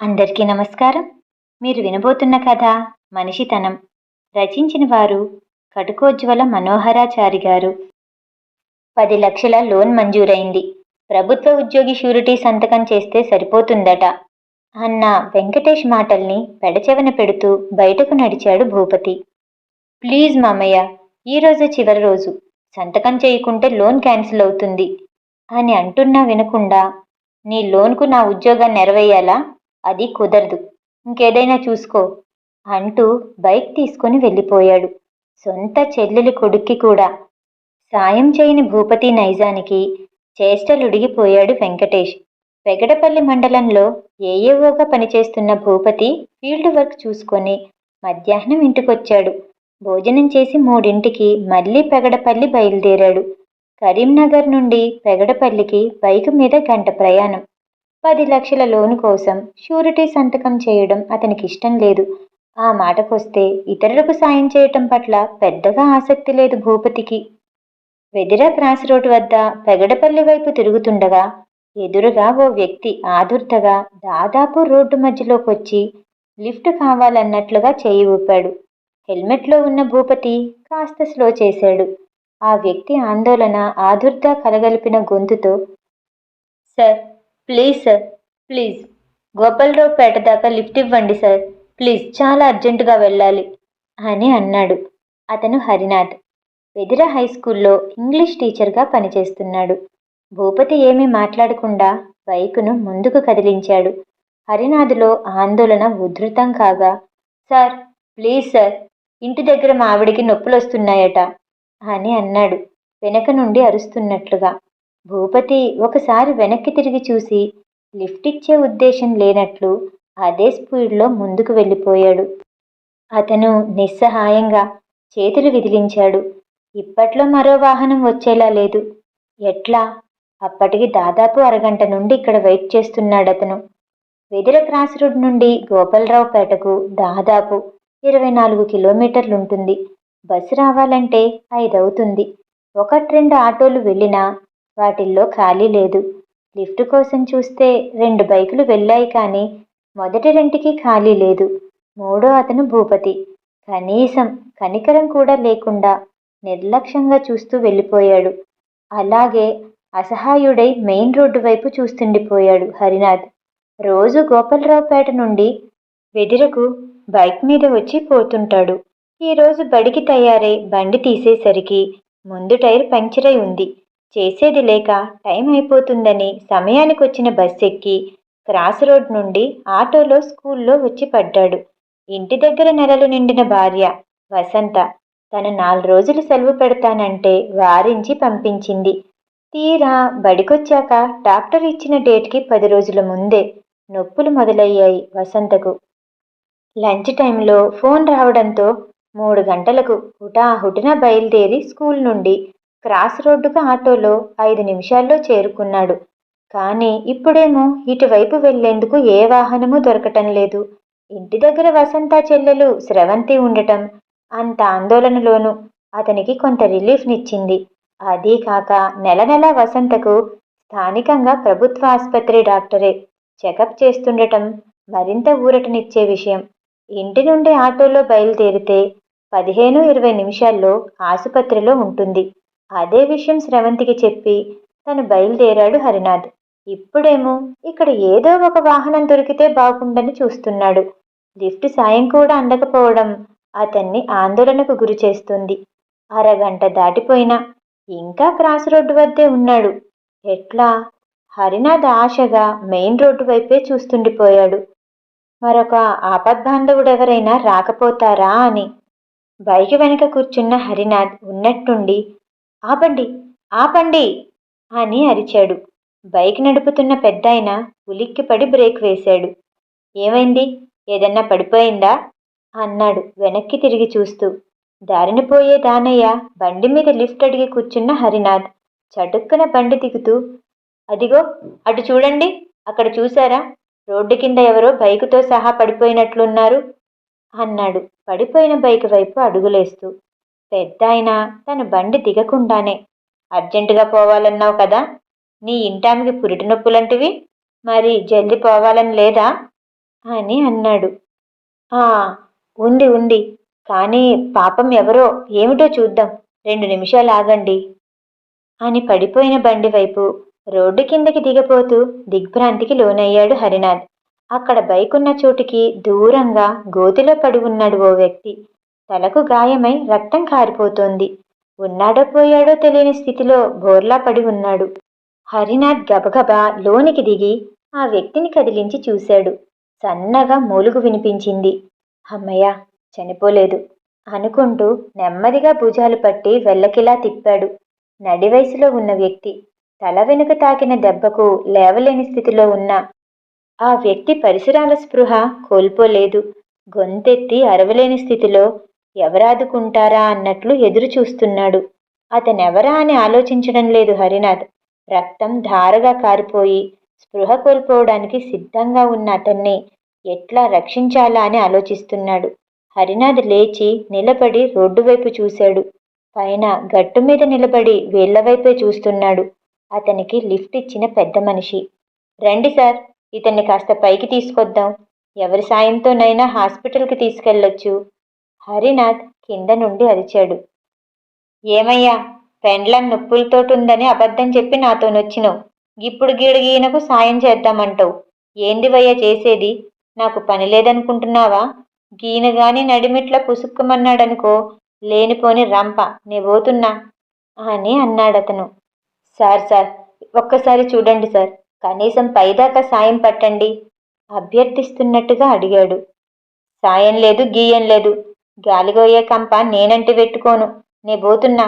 అందరికీ నమస్కారం. మీరు వినబోతున్న కథ మనిషితనం. రచించిన వారు కటుకోజ్వల మనోహరాచారి గారు. పది లక్షల లోన్ మంజూరైంది. ప్రభుత్వ ఉద్యోగి షూరిటీ సంతకం చేస్తే సరిపోతుందట. అన్న వెంకటేష్ మాటల్ని పెడచెవన పెడుతూ బయటకు నడిచాడు భూపతి. ప్లీజ్ మామయ్య ఈరోజు చివరి రోజు. సంతకం చేయకుంటే లోన్ క్యాన్సిల్ అవుతుంది. అని అంటున్నా వినకుండా నీ లోన్కు నా ఉద్యోగం నెరవేయాలా? అది కుదరదు. ఇంకేదైనా చూసుకో అంటూ బైక్ తీసుకుని వెళ్ళిపోయాడు. సొంత చెల్లెలి కొడుక్కి కూడా. సాయం చేయని భూపతి నైజానికి చేష్టలుడిగిపోయాడు వెంకటేష్. పెగడపల్లి మండలంలో ఏఏఓగా పనిచేస్తున్న భూపతి ఫీల్డ్ వర్క్ చూసుకొని మధ్యాహ్నం ఇంటికొచ్చాడు. భోజనం చేసి మూడింటికి మళ్ళీ పెగడపల్లి బయలుదేరాడు. కరీంనగర్ నుండి పెగడపల్లికి బైక్ మీద గంట ప్రయాణం. పది లక్షల లోను కోసం షూరిటీ సంతకం చేయడం అతనికి ఇష్టం లేదు. ఆ మాటకొస్తే ఇతరులకు సాయం చేయటం పట్ల పెద్దగా ఆసక్తి లేదు భూపతికి. వెదిరా క్రాస్ రోడ్ వద్ద పెగడపల్లి వైపు తిరుగుతుండగా ఎదురుగా ఓ వ్యక్తి ఆదుర్తగా దాదాపు రోడ్డు మధ్యలోకి వచ్చి లిఫ్ట్ కావాలన్నట్లుగా చేయి ఊపాడు. హెల్మెట్లో ఉన్న భూపతి కాస్త స్లో చేశాడు. ఆ వ్యక్తి ఆందోళన ఆదుర్త కలగలిపిన గొంతుతో sir please sir please. Gopalarao Peta దాకా లిఫ్ట్ ఇవ్వండి సార్. ప్లీజ్ చాలా అర్జెంటుగా వెళ్ళాలి అని అన్నాడు. అతను హరినాథ్. వెదిర హై స్కూల్లో ఇంగ్లీష్ టీచర్గా పనిచేస్తున్నాడు. భూపతి ఏమీ మాట్లాడకుండా బైకును ముందుకు కదిలించాడు. హరినాథ్లో ఆందోళన ఉధృతం కాగా సార్ ప్లీజ్ సార్ ఇంటి దగ్గర మా ఆవిడికి నొప్పులు వస్తున్నాయట అని అన్నాడు వెనక నుండి అరుస్తున్నట్లుగా. భూపతి ఒకసారి వెనక్కి తిరిగి చూసి లిఫ్ట్ ఇచ్చే ఉద్దేశం లేనట్లు అదే స్పీడ్లో ముందుకు వెళ్ళిపోయాడు. అతను నిస్సహాయంగా చేతులు విదిలించాడు. ఇప్పట్లో మరో వాహనం వచ్చేలా లేదు. ఎట్లా? అప్పటికి దాదాపు అరగంట నుండి ఇక్కడ వెయిట్ చేస్తున్నాడు అతను వెదిర క్రాస్ రోడ్ నుండి గోపాలరావు పేటకు దాదాపు ఇరవై నాలుగు కిలోమీటర్లుంటుంది. బస్సు రావాలంటే ఐదవుతుంది. ఒకటి రెండు ఆటోలు వెళ్ళినా వాటిల్లో ఖాళీ లేదు. లిఫ్ట్ కోసం చూస్తే రెండు బైకులు వెళ్ళాయి కానీ మొదటి రెంటికి ఖాళీ లేదు. మూడో అతను భూపతి. కనీసం కనికరం కూడా లేకుండా నిర్లక్ష్యంగా చూస్తూ వెళ్ళిపోయాడు. అలాగే అసహాయుడై మెయిన్ రోడ్డు వైపు చూస్తుండిపోయాడు హరినాథ్. రోజు గోపాలరావుపేట నుండి వెదిరకు బైక్ మీద వచ్చి పోతుంటాడు. ఈరోజు బడికి తయారై బండి తీసేసరికి ముందు టైర్ పంక్చర్ అయి ఉంది. చేసేది లేక టైం అయిపోతుందని సమయానికి వచ్చిన బస్ ఎక్కి క్రాస్ రోడ్ నుండి ఆటోలో స్కూల్లో వచ్చి పడ్డాడు. ఇంటి దగ్గర నెలలు నిండిన భార్య వసంత. తను నాలుగు రోజులు సెలవు పెడతానంటే వారించి పంపించింది. తీరా బడికొచ్చాక డాక్టర్ ఇచ్చిన డేట్కి పది రోజుల ముందే నొప్పులు మొదలయ్యాయి వసంతకు. లంచ్ టైంలో ఫోన్ రావడంతో మూడు గంటలకు హుటాహుటిన బయలుదేరి స్కూల్ నుండి క్రాస్ రోడ్డుకు ఆటోలో ఐదు నిమిషాల్లో చేరుకున్నాడు. కానీ ఇప్పుడేమో ఇటువైపు వెళ్ళేందుకు ఏ వాహనము దొరకటం లేదు. ఇంటి దగ్గర వసంత చెల్లెలు స్రవంతి ఉండటం అంత ఆందోళనలోనూ అతనికి కొంత రిలీఫ్నిచ్చింది. అదీ కాక నెల నెల వసంతకు స్థానికంగా ప్రభుత్వ ఆసుపత్రి డాక్టరే చెకప్ చేస్తుండటం మరింత ఊరటనిచ్చే విషయం. ఇంటి నుండి ఆటోలో బయలుదేరితే పదిహేను ఇరవై నిమిషాల్లో ఆసుపత్రిలో ఉంటుంది. అదే విషయం స్రవంతికి చెప్పి తను బయలుదేరాడు హరినాథ్. ఇప్పుడేమో ఇక్కడ ఏదో ఒక వాహనం దొరికితే బాగుండని చూస్తున్నాడు. లిఫ్ట్ సాయం కూడా అందకపోవడం అతన్ని ఆందోళనకు గురి చేస్తుంది. అరగంట దాటిపోయినా ఇంకా క్రాస్ రోడ్డు వద్దే ఉన్నాడు. ఎట్లా? హరినాథ్ ఆశగా మెయిన్ రోడ్డు వైపే చూస్తుండిపోయాడు. మరొక ఆపద్బాంధవుడెవరైనా రాకపోతారా అని బైక్ వెనక కూర్చున్న హరినాథ్ ఉన్నట్టుండి ఆపండి ఆపండి అని అరిచాడు. బైక్ నడుపుతున్న పెద్దాయన ఉలిక్కిపడి బ్రేక్ వేశాడు. ఏమైంది? ఏదన్నా పడిపోయిందా? అన్నాడు వెనక్కి తిరిగి చూస్తూ. దారిని పోయే దానయ్య బండి మీద లిఫ్ట్ అడిగి కూర్చున్న హరినాథ్ చటుక్కున బండి దిగుతూ అదిగో అటు చూడండి అక్కడ చూసారా రోడ్డు కింద ఎవరో బైకుతో సహా పడిపోయినట్లున్నారు అన్నాడు. పడిపోయిన బైక్ వైపు అడుగులేస్తూ. పెద్దాయన తన బండి దిగకుండానే. అర్జెంటుగా పోవాలన్నావు కదా? నీ ఇంటామికి పురిటి నొప్పులంటివి? మరి జల్ది పోవాలని లేదా? అని అన్నాడు. ఆ ఉంది ఉంది. కానీ పాపం ఎవరో ఏమిటో చూద్దాం. రెండు నిమిషాలు ఆగండి. అని పడిపోయిన బండి వైపు రోడ్డు కిందకి దిగపోతూ దిగ్భ్రాంతికి లోనయ్యాడు హరినాథ్. అక్కడ బైక్ ఉన్న చోటికి దూరంగా గోతిలో పడి ఉన్నాడు ఓ వ్యక్తి. తలకు గాయమై రక్తం కారిపోతోంది. ఉన్నాడో పోయాడో తెలియని స్థితిలో బోర్లా పడి ఉన్నాడు. హరినాథ్ గబగబా లోనికి దిగి ఆ వ్యక్తిని కదిలించి చూశాడు. సన్నగా మూలుగు వినిపించింది. అమ్మయ్య చనిపోలేదు. అనుకుంటూ నెమ్మదిగా భుజాలు పట్టి వెళ్ళకిలా తిప్పాడు. నడి వయసులో ఉన్న వ్యక్తి తల వెనుక తాకిన దెబ్బకు లేవలేని స్థితిలో ఉన్న ఆ వ్యక్తి పరిసరాల స్పృహ కోల్పోలేదు. గొంతెత్తి అరవలేని స్థితిలో ఎవరాదుకుంటారా అన్నట్లు ఎదురు చూస్తున్నాడు. అతనెవరా అని ఆలోచించడం లేదు హరినాథ్. రక్తం ధారగా కారిపోయి స్పృహ కోల్పోవడానికి సిద్ధంగా ఉన్న అతన్ని ఎట్లా రక్షించాలా అని ఆలోచిస్తున్నాడు. హరినాథ్ లేచి నిలబడి రోడ్డు వైపు చూశాడు. పైన గట్టు మీద నిలబడి వేళ్ళ వైపే చూస్తున్నాడు. అతనికి లిఫ్ట్ ఇచ్చిన పెద్ద మనిషి. రండి సార్ ఇతన్ని కాస్త పైకి తీసుకొద్దాం. ఎవరి సాయంతోనైనా హాస్పిటల్కి తీసుకెళ్ళొచ్చు. హరినాథ్ కింద నుండి అరిచాడు. ఏమయ్యా పెండ్లం నొప్పులతోటుందని అబద్ధం చెప్పి నాతోనొచ్చినావు. ఇప్పుడు గీడగీయనకు సాయం చేద్దామంటావు. ఏందివయ్యా చేసేది? నాకు పని లేదనుకుంటున్నావా గీనగాని నడిమిట్ల పుసుక్కుమన్నాడనుకో లేనిపోని రంప నే పోతున్నా అని అన్నాడతను. సార్ సార్ ఒక్కసారి చూడండి సార్ కనీసం పైదాకా సాయం పట్టండి. అభ్యర్థిస్తున్నట్టుగా అడిగాడు. సాయం లేదు గీయం లేదు గాలిగోయే కంప నేనంటి పెట్టుకోను. నే పోతున్నా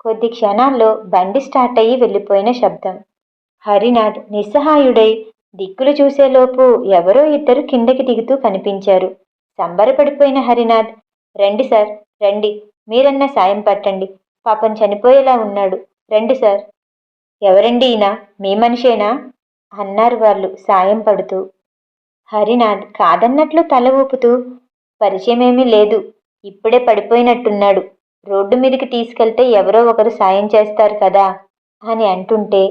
కొద్ది క్షణాల్లో బండి స్టార్ట్ అయ్యి వెళ్ళిపోయిన శబ్దం. హరినాథ్ నిస్సహాయుడై దిక్కులు చూసేలోపు ఎవరో ఇద్దరు కిందకి దిగుతూ కనిపించారు. సంబరపడిపోయిన హరినాథ్ రండి సార్ రండి. మీరన్న సాయం పట్టండి. పాపం చనిపోయేలా ఉన్నాడు. రండి సార్. ఎవరండి ఈయన? మీ మనిషేనా? అన్నారు వాళ్ళు సాయం పడుతూ. హరినాథ్ కాదన్నట్లు తల ఊపుతూ పరిచయమేమీ లేదు. ఇప్పుడే పడిపోయినట్టున్నాడు. రోడ్డు మీదకి తీసుకెళ్తే ఎవరో ఒకరు సాయం చేస్తారు కదా అని అంటుంటే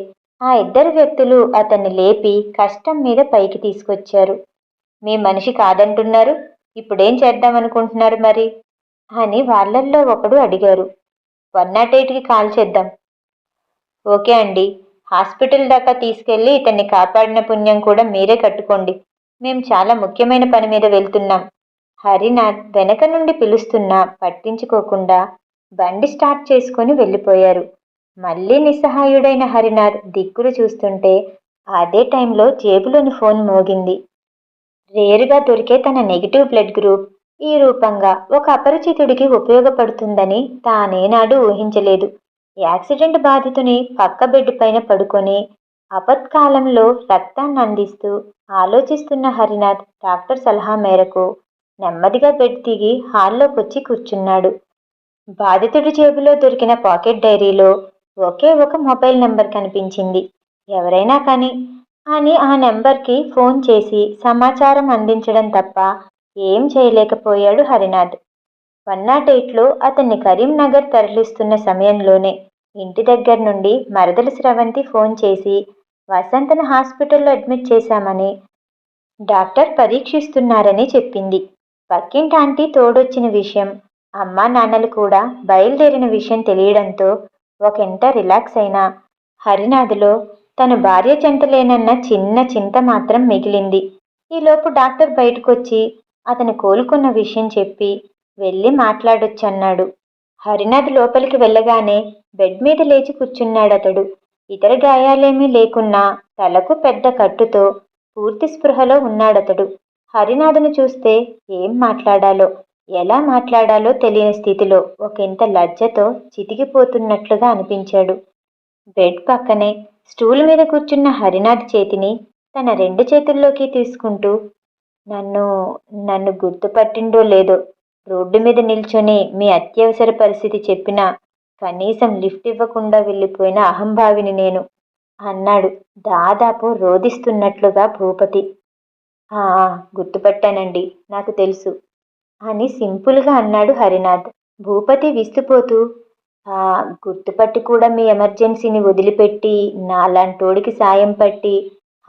ఆ ఇద్దరు వ్యక్తులు అతన్ని లేపి కష్టం మీద పైకి తీసుకొచ్చారు. మీ మనిషి కాదంటున్నారు. ఇప్పుడేం చేద్దామనుకుంటున్నారు మరి? అని వాళ్ళల్లో ఒకడు అడిగారు. వన్ నాట్ ఎయిట్కి కాల్ చేద్దాం. ఓకే అండి. హాస్పిటల్ దాకా తీసుకెళ్ళి ఇతన్ని కాపాడిన పుణ్యం కూడా మీరే కట్టుకోండి. మేము చాలా ముఖ్యమైన పని మీద వెళ్తున్నాం. హరినాథ్ వెనక నుండి పిలుస్తున్నా పట్టించుకోకుండా బండి స్టార్ట్ చేసుకొని వెళ్ళిపోయారు. మళ్ళీ నిస్సహాయుడైన హరినాథ్ దిక్కులు చూస్తుంటే అదే టైంలో జేబులోని ఫోన్ మోగింది. రేరుగా దొరికే తన నెగిటివ్ బ్లడ్ గ్రూప్ ఈ రూపంగా ఒక అపరిచితుడికి ఉపయోగపడుతుందని తానేనాడు ఊహించలేదు. యాక్సిడెంట్ బాధితుని పక్క బెడ్ పైన పడుకొని అపత్కాలంలో రక్తాన్ని అందిస్తూ ఆలోచిస్తున్న హరినాథ్ డాక్టర్ సలహా మేరకు నెమ్మదిగా బెడ్ దిగి హాల్లోకొచ్చి కూర్చున్నాడు. బాధితుడి జేబులో దొరికిన పాకెట్ డైరీలో ఒకే ఒక మొబైల్ నెంబర్ కనిపించింది. ఎవరైనా కానీ అని ఆ నెంబర్కి ఫోన్ చేసి సమాచారం అందించడం తప్ప ఏం చేయలేకపోయాడు హరినాథ్. వన్ నాట్ ఎయిట్లో అతన్ని కరీంనగర్ తరలిస్తున్న సమయంలోనే ఇంటి దగ్గర నుండి మరదల స్రవంతి ఫోన్ చేసి వసంతను హాస్పిటల్లో అడ్మిట్ చేశామని డాక్టర్ పరీక్షిస్తున్నారని చెప్పింది. పక్కింటి ఆంటీ తోడొచ్చిన విషయం అమ్మా నాన్నలు కూడా బయలుదేరిన విషయం తెలియడంతో ఒకంత రిలాక్స్ అయినా హరినాథ్లో తన భార్య చెంతలేనన్న చిన్న చింత మాత్రం మిగిలింది. ఈలోపు డాక్టర్ బయటకొచ్చి అతను కోలుకున్న విషయం చెప్పి వెళ్ళి మాట్లాడొచ్చన్నాడు. హరినాథ్ లోపలికి వెళ్ళగానే బెడ్ మీద లేచి కూర్చున్నాడతడు. ఇతర గాయాలేమీ లేకున్నా తలకు పెద్ద కట్టుతో పూర్తి స్పృహలో ఉన్నాడతడు. హరినాథను చూస్తే ఏం మాట్లాడాలో ఎలా మాట్లాడాలో తెలియని స్థితిలో ఒకంత లజ్జతో చితికిపోతున్నట్లుగా అనిపించాడు. బెడ్ పక్కనే స్టూల్ మీద కూర్చున్న హరినాథ్ చేతిని తన రెండు చేతుల్లోకి తీసుకుంటూ నన్ను నన్ను గుర్తుపట్టిండో లేదో రోడ్డు మీద నిల్చొని మీ అత్యవసర పరిస్థితి చెప్పినా కనీసం లిఫ్ట్ ఇవ్వకుండా వెళ్ళిపోయిన అహంభావిని నేను అన్నాడు దాదాపు రోధిస్తున్నట్లుగా భూపతి. "ఆ, గుర్తుపట్టానండి. నాకు తెలుసు. అని సింపుల్గా అన్నాడు హరినాథ్. భూపతి విస్తుపోతూ గుర్తుపట్టి కూడా మీ ఎమర్జెన్సీని వదిలిపెట్టి నాలాంటోడికి సాయం పట్టి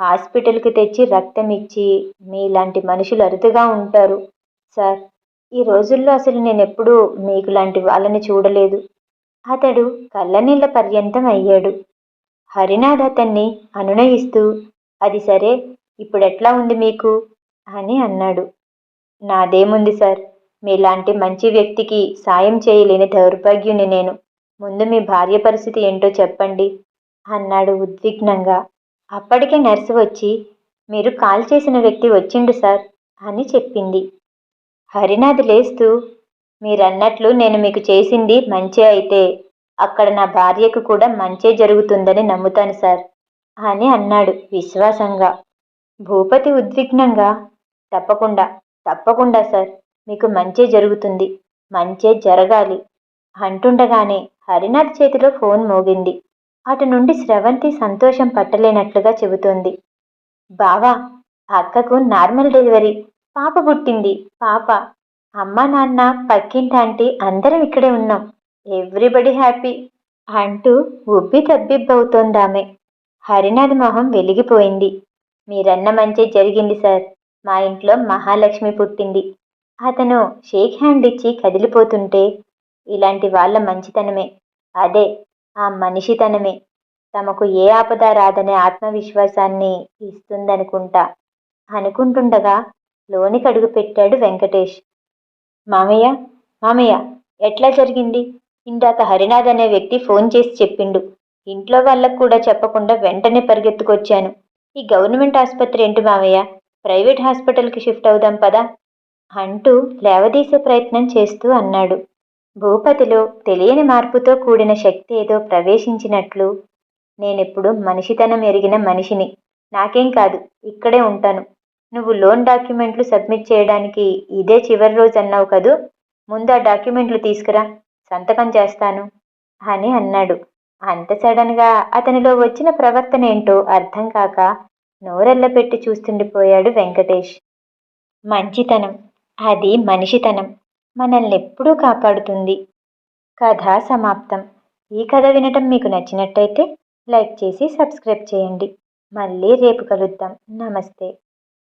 హాస్పిటల్కి తెచ్చి రక్తం ఇచ్చి మీలాంటి మనుషులు అరుదుగా ఉంటారు. సార్ ఈ రోజుల్లో అసలు నేను ఎప్పుడూ మీకు లాంటి వాళ్ళని చూడలేదు. అతడు కళ్ళనీళ్ళ పర్యంతం అయ్యాడు. హరినాథ్ అతన్ని అనునయిస్తూ అది సరే ఇప్పుడెట్లా ఉంది మీకు? అని అన్నాడు. నాదేముంది సార్? మీలాంటి మంచి వ్యక్తికి సాయం చేయలేని దౌర్భాగ్యుని నేను. ముందు మీ భార్య పరిస్థితి ఏంటో చెప్పండి అన్నాడు ఉద్విగ్నంగా. అప్పటికే నర్సు వచ్చి మీరు కాల్ చేసిన వ్యక్తి వచ్చిండు సార్ అని చెప్పింది. హరినాథ్ లేస్తూ మీరన్నట్లు నేను మీకు చేసింది మంచే అయితే అక్కడ నా భార్యకు కూడా మంచే జరుగుతుందని నమ్ముతాను సార్ అని అన్నాడు విశ్వాసంగా. భూపతి ఉద్విగ్నంగా తప్పకుండా తప్పకుండా సార్ మీకు మంచే జరుగుతుంది మంచే జరగాలి అంటుండగానే హరినాథ్ చేతిలో ఫోన్ మోగింది. అటు నుండి స్రవంతి సంతోషం పట్టలేనట్లుగా చెబుతోంది. బావా అక్కకు నార్మల్ డెలివరీ పాప పుట్టింది పాప. అమ్మ నాన్న పక్కింటాంటి అందరం ఇక్కడే ఉన్నాం ఎవ్రీబడి హ్యాపీ అంటూ ఉబ్బి తబ్బిబ్బవుతోందామె. హరినాథ్ మొహం వెలిగిపోయింది. మీరన్న మంచి జరిగింది సార్. మా ఇంట్లో మహాలక్ష్మి పుట్టింది. అతను షేక్ హ్యాండ్ ఇచ్చి కదిలిపోతుంటే ఇలాంటి వాళ్ళ మంచితనమే. అదే ఆ మనిషితనమే. తమకు ఏ ఆపద రాదనే ఆత్మవిశ్వాసాన్ని ఇస్తుందనుకుంటా. అనుకుంటుండగా లోనికి అడుగు పెట్టాడు వెంకటేష్. మామయ్య మామయ్య ఎట్లా జరిగింది? ఇందాక హరినాథ్ అనే వ్యక్తి ఫోన్ చేసి చెప్పిండు. ఇంట్లో వాళ్ళకు కూడా చెప్పకుండా వెంటనే పరిగెత్తుకొచ్చాను. ఈ గవర్నమెంట్ ఆసుపత్రి ఏంటి మామయ్య ప్రైవేట్ హాస్పిటల్కి షిఫ్ట్ అవుదాం పదా? అంటూ లేవదీసే ప్రయత్నం చేస్తూ అన్నాడు. భూపతిలో తెలియని మార్పుతో కూడిన శక్తి ఏదో ప్రవేశించినట్లు. నేనెప్పుడు మనిషితనం ఎరిగిన మనిషిని. నాకేం కాదు ఇక్కడే ఉంటాను. నువ్వు లోన్ డాక్యుమెంట్లు సబ్మిట్ చేయడానికి ఇదే చివరి రోజు అన్నావు కదూ? ముందు ఆ డాక్యుమెంట్లు తీసుకురా. సంతకం చేస్తాను. అని అన్నాడు. అంత సడన్గా అతనిలో వచ్చిన ప్రవర్తన ఏంటో అర్థం కాక నోరెల్ల పెట్టి చూస్తుండిపోయాడు వెంకటేష్. మంచితనం. అది మనిషితనం. మనల్ని ఎప్పుడూ కాపాడుతుంది. కథ సమాప్తం. ఈ కథ వినటం మీకు నచ్చినట్టయితే లైక్ చేసి సబ్స్క్రైబ్ చేయండి. మళ్ళీ రేపు కలుద్దాం. నమస్తే.